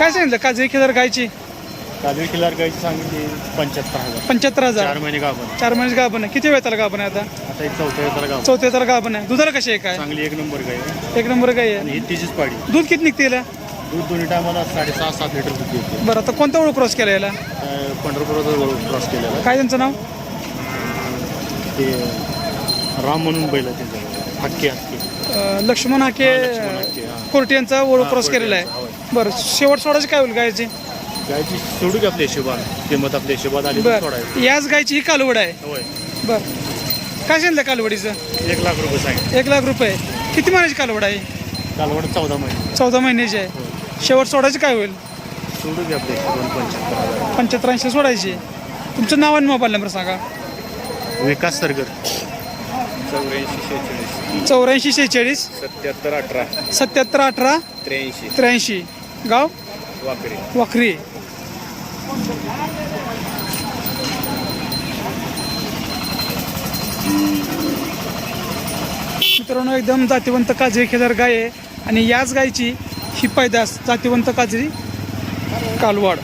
काय सांगितलं? काजळी खिलार गायची? काजळी किल्लार गायची सांगितली पंच्याहत्तर हजार. पंच्याहत्तर हजार? चार महिने गाभण चार महिने गाभण आहे. किती वेळ त्याला गाभण आहे आता? आता एक चौथ्या हजार गाभण चौथ्या तर गाभण आहे. दुधाला कशी आहे काय? चांगली एक नंबर गाय आहे. एक नंबर गाय आहे. आणि ही तिचीच पाडी दूध किती निघते याला? दूध दोन्ही टायमाला साडेसहा सात लिटर दूध देते बरं आता कोणता ओळख क्रॉस केला याला? अं, पंढरपुराचा क्रॉस केलेला आहे. काय त्यांचं नाव? ते राम म्हणून बैल आहे हक्की हक्की अं, लक्ष्मण हाके लक्ष्मण हाके, हा. कोर्टी यांचा ओळख क्रॉस केलेला आहे. बरं शेवट सोडायची काय होईल गायची? गायची सोडू की आपल्या हिशोबाने. किंमत आपल्या हिशोबात आली तर बरं. सोडायची. याच गायची ही कालवड आहे. होय. बरं. काय सांगितलं कालवडीचं? एक लाख रुपये सांगितले. एक लाख रुपये. किती महिन्याची कालवड आहे? कालवड चौदा महिने. चौदा महिन्याची आहे. शेवट सोडायची काय होईल? सोडू की आपल्या पंच्याहत्तर हजार. पंच्याहत्तर ऐंशी सोडायची. तुमचं नाव आणि मोबाईल नंबर सांगा. विकास सरगर. चौऱ्याऐंशी शेहेचाळीस. चौऱ्याऐंशी शेहेचाळीस. सत्याहत्तर अठरा. सत्याहत्तर अठरा. त्र्याऐंशी. त्र्याऐंशी. गाव? वाकरे. वाखरी मित्रांनो एकदम जातीवंत काजळी खेदार गाय आहे आणि याच गायची ही पैदास जातीवंत काजळी कालवाड.